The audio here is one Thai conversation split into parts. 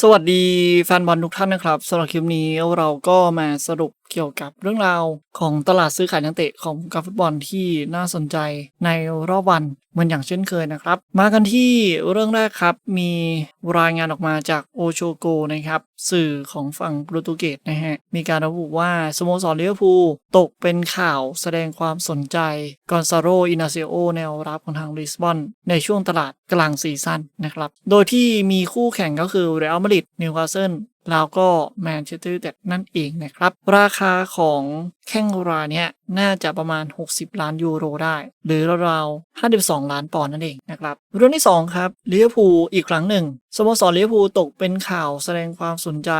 สวัสดีแฟนบอลทุกท่านนะครับสำหรับคลิปนี้เราก็มาสรุป เกี่ยวกับเรื่องราวของตลาดซื้อขายนักเตะของการฟุตบอลที่น่าสนใจในรอบวันเหมือนอย่างเช่นเคยนะครับ มากันที่เรื่องแรกครับ มีรายงานออกมาจากโอโชโกนะครับ สื่อของฝั่งโปรตุเกสนะฮะ มีการระบุว่าสโมสรลิเวอร์พูลตกเป็นข่าวแสดงความสนใจกอนซาโรอินาเซโอแนวรับของทางลิสบอน ในช่วงตลาดกลางซีซั่นนะครับ โดยที่มีคู่แข่งก็คือเรอัลมาดริดนิวคาสเซิล แล้วก็แมนเชสเตอร์ยูไนเต็ดนั่นเองนะครับ ราคาของแข้งรายเนี้ยน่าจะประมาณ 60 ล้านยูโรได้ หรือราวๆ52 ล้านปอนด์นั่นเองนะครับเรื่องที่ 2 ครับลิเวอร์พูลอีกครั้งหนึ่งสโมสรลิเวอร์พูลตกเป็นข่าวแสดงความสนใจ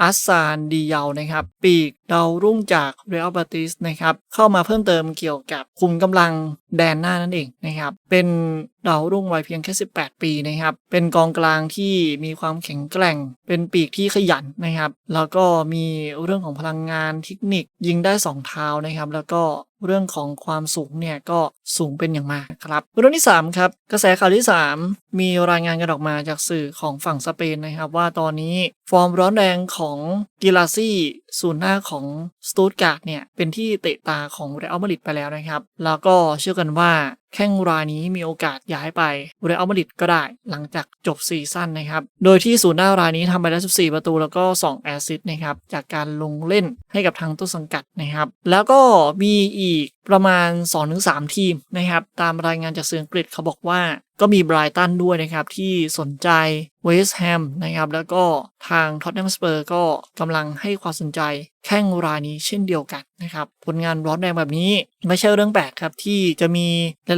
อัสซานดีเยานะครับ ปีกดาวรุ่งจากเรอัลบาติสนะครับ เข้ามาเพิ่มเติมเกี่ยวกับคุมกำลังแดนหน้านั่นเองนะครับ เป็นดาวรุ่งวัยเพียงแค่ 18 ปีนะครับ เป็นกองกลางที่มีความแข็งแกร่ง เป็นปีกที่ขยันนะครับ แล้วก็มีเรื่องของพลังงานเทคนิคยิงได้องเท้านะครับ แล้วก็เรื่องของความสูงเนี่ยก็สูงเป็นอย่างมากครับเรื่องที่ 3 ครับ กระแสข่าวที่ 3 มีรายงานกันออกมาจากสื่อของฝั่งสเปนนะครับ ว่าตอนนี้ฟอร์มร้อนแรงของกิลาซี่ศูนย์หน้าของสตูตการ์ดเนี่ย เป็นที่เตะตาของเรอัลมาดริดไปแล้วนะครับ แล้วก็เชื่อกันว่าแข้งรายนี้มีโอกาสย้ายไปเรอัลมาดริดก็ได้หลังจากจบซีซั่นนะครับ โดยที่ศูนย์หน้ารายนี้ทำไปแล้ว 14 ประตูแล้วก็ 2 แอสซิสต์นะครับจากการลงเล่นให้กับทางต้นสังกัดนะครับ แล้วก็มีอีกประมาณ 2-3 ทีมนะครับ ตามรายงานจากสื่ออังกฤษเขาบอกว่าก็มีไบรตันด้วยนะครับที่สนใจเวสต์แฮมนะครับแล้วก็ทางท็อตแนมสเปอร์ก็กำลังให้ความสนใจแข้งรายนี้เช่นเดียวกันนะครับผลงานร้อนแรงแบบนี้ไม่ใช่เรื่องแปลกครับที่จะมี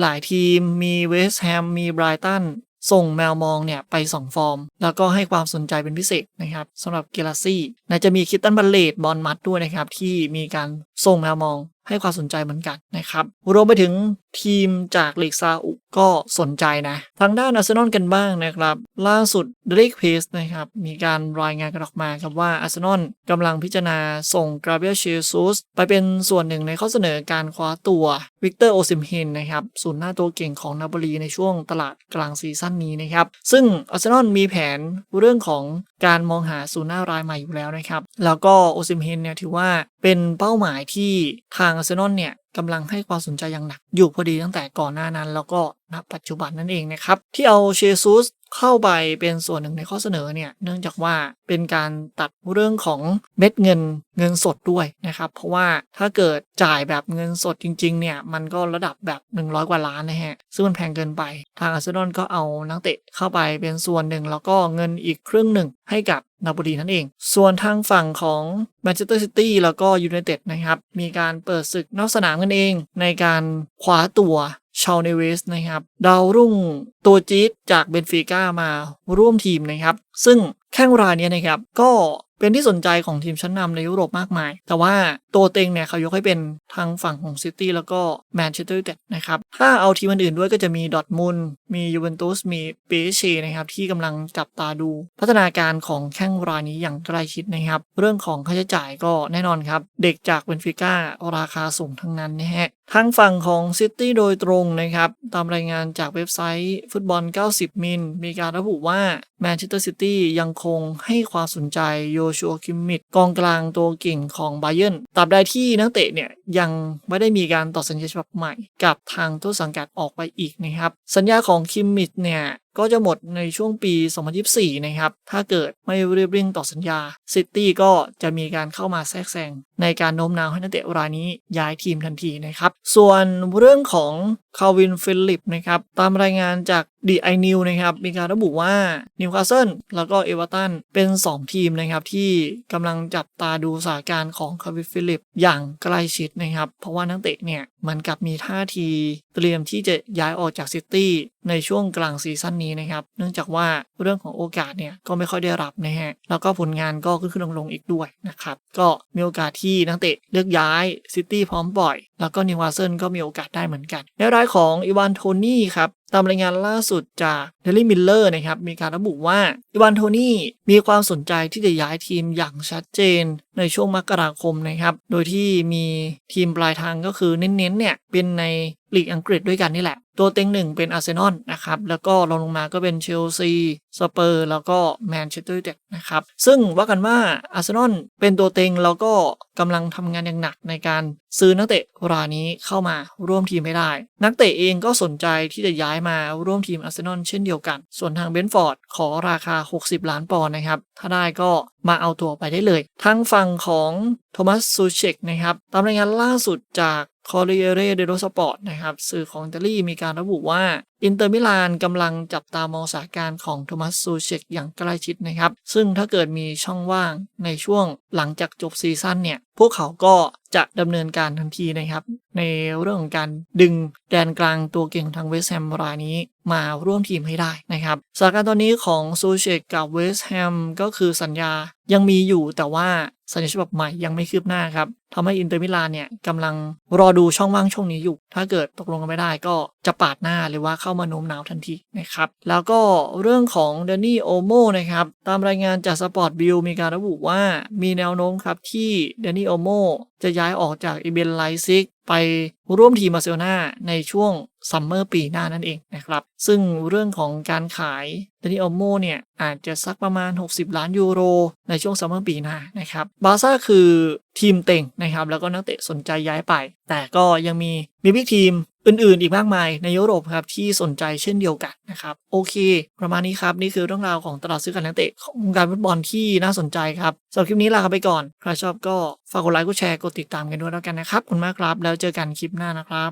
หลาย ๆ ทีมมีเวสต์แฮมมีไบรตันส่งแมวมองเนี่ยไป 2 ฟอร์ม แล้วก็ให้ความสนใจเป็นพิเศษนะครับสำหรับเกลาซี่น่าจะมีคิตตันบัลเลตบอลมัดด้วยนะครับที่มีการส่งแมวมอง ให้ความสนใจเหมือนกันนะครับรวมไปถึงทีมจากลีกซาอุก็สนใจนะ ทางด้านอาร์เซนอลกันบ้างนะครับ ล่าสุดเดริกเพสนะครับ มีการรายงานกันออกมาครับว่าอาร์เซนอลกำลังพิจารณาส่งกราเบรียลเชซูสไปเป็นส่วนหนึ่งในข้อเสนอการคว้าตัววิกเตอร์โอซิมเฮนนะครับศูนย์หน้าตัวเก่งของนาโปลีในช่วงตลาดกลางซีซั่นนี้นะครับ ซึ่งอาร์เซนอลมีแผนเรื่องของการมองหาศูนย์หน้ารายใหม่อยู่แล้วนะครับ แล้วก็โอซิมเฮนเนี่ยถือว่าเป็นเป้าหมายที่ทางอาร์เซนอลเนี่ยกำลังให้ความสนใจอย่างหนัก อยู่พอดีตั้งแต่ก่อนหน้านั้น แล้วก็ณปัจจุบันนั่นเองนะครับ ที่เอาเชซุส เข้าไปเป็นส่วนหนึ่งในข้อเสนอเนี่ยเนื่องจากว่าเป็นการตัดเรื่องของเม็ดเงินเงินสดด้วยนะครับเพราะว่าถ้าเกิดจ่ายแบบเงินสดจริงๆเนี่ยมันก็ระดับแบบ 100 กว่าล้านนะฮะซึ่งมันแพงเกินไป ทางอาร์เซนอลก็เอานักเตะเข้าไปเป็นส่วนหนึ่ง แล้วก็เงินอีกครึ่งหนึ่งให้กับนาโปลีนั่นเอง ส่วนทางฝั่งของแมนเชสเตอร์ซิตี้แล้วก็ยูไนเต็ดนะครับ มีการเปิดศึกนอกสนามกันเอง ในการคว้าตัว ชาวเนเวสนะครับดาวรุ่งตัวจี๊ดจากเบนฟิก้ามาร่วมทีมนะครับ ซึ่งแข้งรายนี้นะครับก็ เป็นที่สนใจของทีมชั้นนำในยุโรปมากมาย แต่ว่าตัวเต็งเนี่ยเขายกให้เป็นทางฝั่งของซิตี้แล้วก็แมนเชสเตอร์ยูไนเต็ดนะครับ ถ้าเอาทีมอื่นๆด้วยก็จะมีดอทมุนมียูเวนตุส มีเปเชนะครับ ที่กำลังจับตาดูพัฒนาการของแข้งรายนี้อย่างใกล้ชิดนะครับ เรื่องของค่าใช้จ่ายก็แน่นอนครับ เด็กจากเบนฟิก้าราคาสูงทั้งนั้นนะฮะทางฝั่งของซิตี้โดยตรงนะครับ ตามรายงานจากเว็บไซต์ฟุตบอล 90 มิลมีการระบุว่าแมนเชสเตอร์ซิตี้ยังคงให้ความสนใจโยชัวคิมมิดกองกลางตัวเก่งของไบเยนตราบใดที่นักเตะเนี่ยยังไม่ได้มีการต่อสัญญาฉบับใหม่ กับทางต้นสังกัดออกไปอีกนะครับ สัญญาของคิมมิดเนี่ยก็จะหมดในช่วงปี 2024 นะครับ ถ้าเกิดไม่เรียบเร่งต่อสัญญา ซิตี้ก็จะมีการเข้ามาแทรกแซงในการโน้มน้าวให้นักเตะรายนี้ย้ายทีมทันทีนะครับ ส่วนเรื่องของคาวินฟิลิปนะครับตามรายงานจากดีไอนิวนะครับมีการระบุว่านิวคาสเซิลแล้วก็เอเวอร์ตันเป็น 2 ทีมนะครับที่กำลังจับตาดูสถานการณ์ของคาวินฟิลิปอย่างใกล้ชิดนะครับเพราะว่านักเตะเนี่ยเหมือนกับมีท่าทีเตรียมที่จะย้ายออกจากซิตี้ในช่วงกลางซีซั่นนี้นะครับเนื่องจากว่าเรื่องของโอกาสเนี่ยก็ไม่ค่อยได้รับนะฮะแล้วก็ผลงานก็ขึ้นขึ้นลงลงอีกด้วยนะครับก็มีโอกาสที่นักเตะเลือกย้ายซิตี้พร้อมปล่อย แล้วก็นิวคาสเซิลก็มีโอกาสได้เหมือนกันในรายของอีวานโทนี่ครับตามรายงานล่าสุดจากเดลี่มิลเลอร์นะครับมีการระบุว่าอีวานโทนี่มีความสนใจที่จะย้ายทีมอย่างชัดเจนในช่วงมกราคมนะครับ โดยที่มีทีมปลายทางก็คือเน้นๆเนี่ยเป็นใน ลีกอังกฤษด้วยกันนี่แหละ ตัวเต็งหนึ่งเป็นอาร์เซนอลนะครับ แล้วก็รองลงมาก็เป็นเชลซี สเปอร์ แล้วก็แมนเชสเตอร์ยูไนเต็ดนะครับ ซึ่งว่ากันว่าอาร์เซนอลเป็นตัวเต็งแล้วก็กำลังทำงานอย่างหนักในการซื้อนักเตะรายนี้เข้ามาร่วมทีมไม่ได้ นักเตะเองก็สนใจที่จะย้ายมาร่วมทีมอาร์เซนอลเช่นเดียวกัน ส่วนทางเบนฟอร์ดขอราคา 60 ล้านปอนด์นะครับ ถ้าได้ก็มาเอาตัวไปได้เลย ทางฝั่งของโทมัสซูเชกนะครับ ตามรายงานล่าสุดจาก คอ r ร i เรเดโ o สปอร์ตนะครับสื่อของอิตาลีมีการระบุว่าอินเตอร์มิลานกำลังจับตามองสถานการณ์ของโทมัสซูเชกอย่างใกล้ชิดนะครับ ซึ่งถ้าเกิดมีช่องว่างในช่วงหลังจากจบซีซั่นเนี่ย พวกเขาก็จะดำเนินการทันทีนะครับ ในเรื่องของการดึงแดนกลางตัวเก่งทางเวสต์แฮมรายนี้มาร่วมทีมให้ได้นะครับสถานการณ์ตอนนี้ของซูเชกกับเวสต์แฮมก็คือสัญญายังมีอยู่แต่ว่าสัญญาฉบับใหม่ยังไม่คืบหน้าครับทำให้อินเตอร์มิลานเนี่ยกำลังรอดูช่องว่างช่วงนี้อยู่ ถ้าเกิดตกลงกันไม่ได้ก็ จะปาดหน้าหรือว่าเข้ามาโน้มน้าวทันทีนะครับแล้วก็เรื่องของเดนนี่โอโมนะครับตามรายงานจากสปอร์ตบิลมีการระบุว่ามีแนวโน้มครับที่เดนนี่โอโมจะย้ายออกจากอีเบนไลซิกไปร่วมทีมบาเซลนาในช่วงซัมเมอร์ปีหน้านั่นเองนะครับ ซึ่งเรื่องของการขายเดนิโอโมเนี่ยอาจจะสักประมาณ 60 ล้านยูโร ในช่วงซัมเมอร์ปีหน้านะครับ บาซ่าคือทีมเต็งนะครับ แล้วก็นักเตะสนใจย้ายไป แต่ก็ยังมีมีบิ๊กทีม อื่นๆ อีกมากมายในยุโรปครับที่สนใจเช่นเดียวกันนะครับโอเค ประมาณนี้ครับนี่คือเรื่องราวของตลาดซื้อขายนักเตะของวงการฟุตบอลที่น่าสนใจครับสำหรับคลิปนี้ลาไปก่อนใครชอบก็ฝากกดไลค์กดแชร์กดติดตามกันด้วยแล้วกันนะครับขอบคุณมากครับ แล้วเจอกันคลิปหน้านะครับ